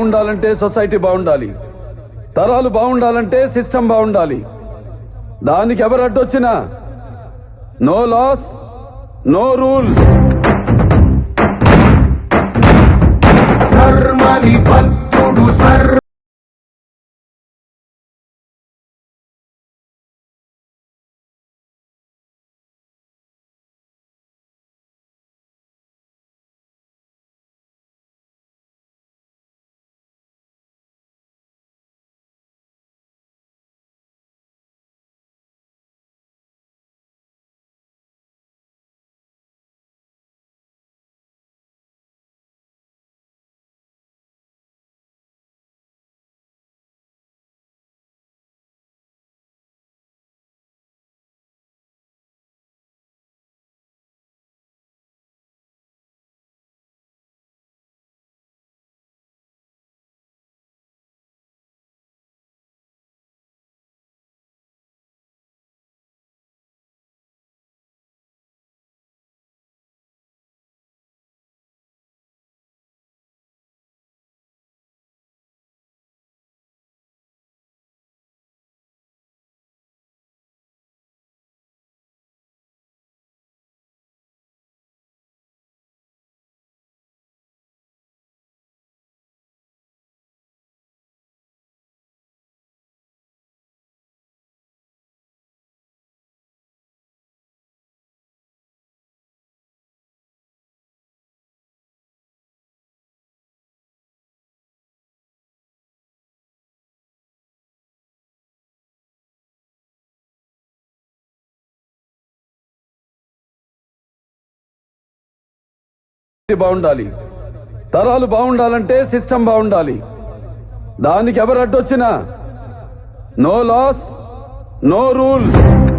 ఉండాలంటే సొసైటీ బాగుండాలి. తరాలు బాగుండాలంటే సిస్టమ్ బాగుండాలి. దానికి ఎవరు అడ్డొచ్చినా? No laws no rules. బాగుండాలి. తరాలు బాగుండాలంటే సిస్టమ్ బాగుండాలి. దానికి ఎవరు అడ్డొచ్చినా? No laws no rules.